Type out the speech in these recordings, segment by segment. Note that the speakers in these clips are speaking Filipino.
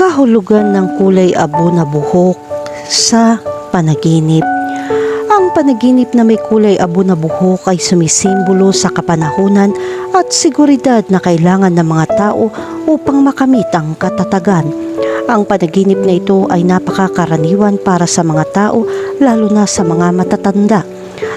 kahulugan ng kulay abo na buhok sa panaginip. Ang panaginip na may kulay abo na buhok ay sumisimbolo sa kapanahunan at seguridad na kailangan ng mga tao upang makamit ang katatagan. Ang panaginip na ito ay napakakaraniwan para sa mga tao lalo na sa mga matatanda.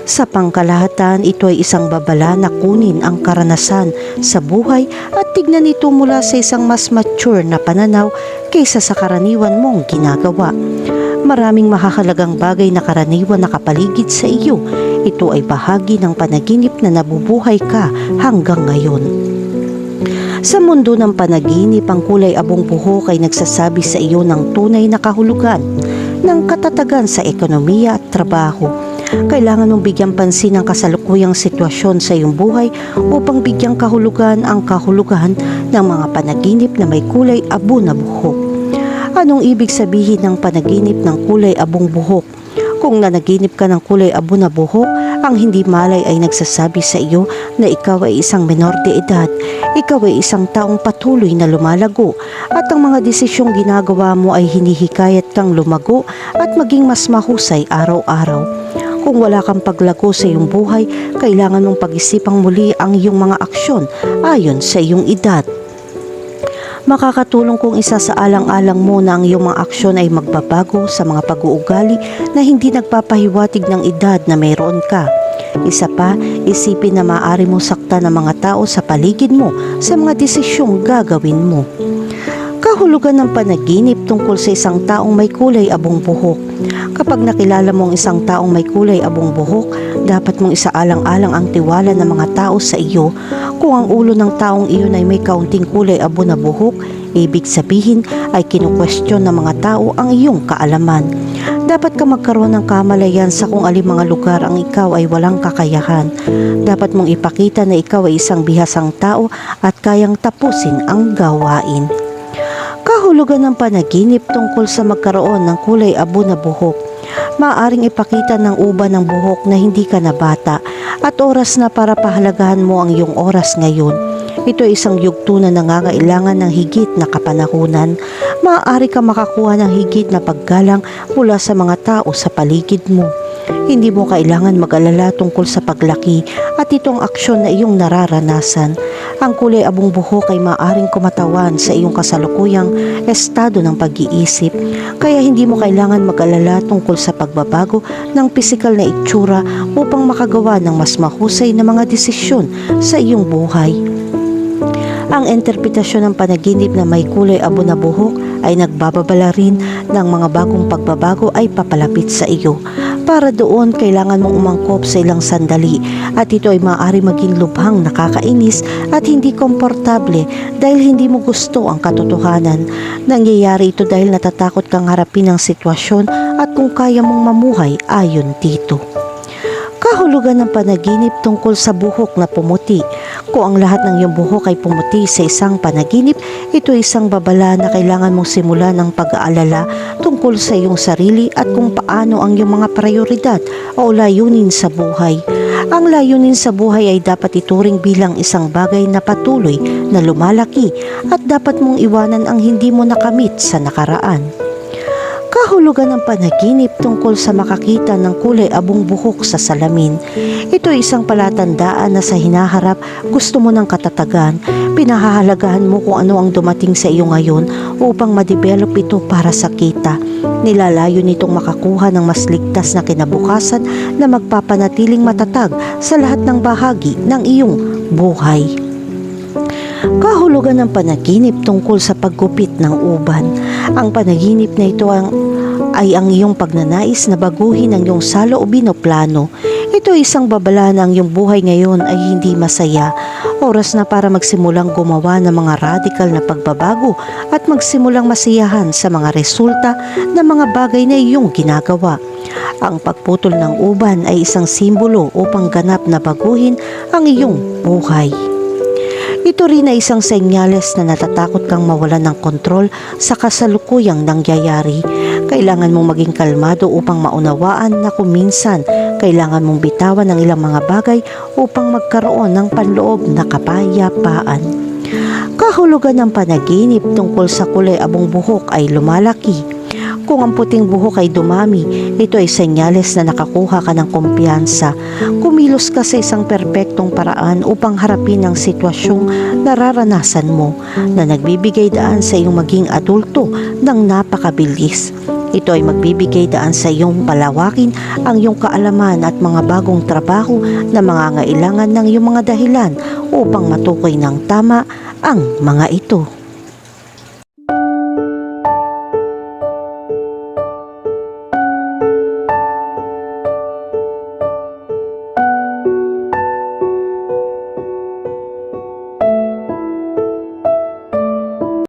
Sa pangkalahatan, ito ay isang babala na kunin ang karanasan sa buhay at tignan ito mula sa isang mas mature na pananaw kaysa sa karaniwan mong ginagawa. Maraming mahahalagang bagay na karaniwan na kapaligid sa iyo. Ito ay bahagi ng panaginip na nabubuhay ka hanggang ngayon. Sa mundo ng panaginip, ang kulay abong buhok ay nagsasabi sa iyo ng tunay na kahulugan ng katatagan sa ekonomiya at trabaho. Kailangan mong bigyang pansin ang kasalukuyang sitwasyon sa iyong buhay upang bigyang kahulugan ang kahulugan ng mga panaginip na may kulay abo na buhok. Anong ibig sabihin ng panaginip ng kulay abong buhok? Kung nanaginip ka ng kulay abo na buhok, ang hindi malay ay nagsasabi sa iyo na ikaw ay isang menor de edad, ikaw ay isang taong patuloy na lumalago, at ang mga desisyong ginagawa mo ay hinihikayat kang lumago at maging mas mahusay araw-araw. Kung wala kang paglago sa iyong buhay, kailangan mong pag-isipang muli ang iyong mga aksyon ayon sa iyong edad. Makakatulong kung isa sa alang-alang mo na ang iyong mga aksyon ay magbabago sa mga pag-uugali na hindi nagpapahiwatig ng edad na mayroon ka. Isa pa, isipin na maaari mo sakta ng mga tao sa paligid mo sa mga desisyong gagawin mo. Kahulugan ng panaginip tungkol sa isang taong may kulay abong buhok. Kapag nakilala mo ang isang taong may kulay abong buhok, dapat mong isaalang-alang ang tiwala ng mga tao sa iyo. Kung ang ulo ng taong iyon ay may kaunting kulay abo na buhok, ibig sabihin ay kinukwestiyon ng mga tao ang iyong kaalaman. Dapat ka magkaroon ng kamalayan sa kung alin mga lugar ang ikaw ay walang kakayahan. Dapat mong ipakita na ikaw ay isang bihasang tao at kayang tapusin ang gawain. Kahulugan ng panaginip tungkol sa magkaroon ng kulay abo na buhok. Maaring ipakita ng uba ng buhok na hindi ka na bata at oras na para pahalagahan mo ang iyong oras ngayon. Ito ay isang yugto na nangangailangan ng higit na kapanahunan. Maaari ka makakuha ng higit na paggalang mula sa mga tao sa paligid mo. Hindi mo kailangan mag-alala tungkol sa paglaki at itong aksyon na iyong nararanasan. Ang kulay abong buhok ay maaring kumatawan sa iyong kasalukuyang estado ng pag-iisip. Kaya hindi mo kailangan mag-alala tungkol sa pagbabago ng pisikal na itsura upang makagawa ng mas mahusay na mga desisyon sa iyong buhay. Ang interpretasyon ng panaginip na may kulay abo na buhok ay nagbababala rin ng mga bagong pagbabago ay papalapit sa iyo. Para doon, kailangan mong umangkop sa ilang sandali at ito ay maaari maging lubhang nakakainis at hindi komportable dahil hindi mo gusto ang katotohanan. Nangyayari ito dahil natatakot kang harapin ang sitwasyon at kung kaya mong mamuhay ayon dito. Kahulugan ng panaginip tungkol sa buhok na pumuti. Kung ang lahat ng iyong buhok ay pumuti sa isang panaginip, ito ay isang babala na kailangan mong simulan ng pag-aalala tungkol sa iyong sarili at kung paano ang iyong mga prioridad o layunin sa buhay. Ang layunin sa buhay ay dapat ituring bilang isang bagay na patuloy na lumalaki at dapat mong iwanan ang hindi mo nakamit sa nakaraan. Kahulugan ng panaginip tungkol sa makakita ng kulay abong buhok sa salamin. Ito ay isang palatandaan na sa hinaharap gusto mo ng katatagan. Pinahahalagahan mo kung ano ang dumating sa iyo ngayon upang ma-develop ito para sa kita. Nilalayo nitong makakuha ng mas ligtas na kinabukasan na magpapanatiling matatag sa lahat ng bahagi ng iyong buhay. Kahulugan ng panaginip tungkol sa paggupit ng uban. Ang panaginip na ito ang, ay ang iyong pagnanais na baguhin ang iyong saloobin o plano. Ito ay isang babala na ang iyong buhay ngayon ay hindi masaya. Oras na para magsimulang gumawa ng mga radikal na pagbabago at magsimulang masiyahan sa mga resulta ng mga bagay na iyong ginagawa. Ang pagputol ng uban ay isang simbolo upang ganap na baguhin ang iyong buhay. Ito rin ay isang senyales na natatakot kang mawalan ng kontrol sa kasalukuyang nangyayari. Kailangan mong maging kalmado upang maunawaan na kung minsan kailangan mong bitawan ng ilang mga bagay upang magkaroon ng panloob na kapayapaan. kahulugan ng panaginip tungkol sa kulay abong buhok ay lumalaki. Kung ang puting buhok ay dumami, ito ay senyales na nakakuha ka ng kumpiyansa. Kumilos ka sa isang perpektong paraan upang harapin ang sitwasyong nararanasan mo na nagbibigay daan sa iyong maging adulto ng napakabilis. Ito ay magbibigay daan sa iyong palawakin ang iyong kaalaman at mga bagong trabaho na mga ngailangan ng iyong mga dahilan upang matukoy ng tama ang mga ito.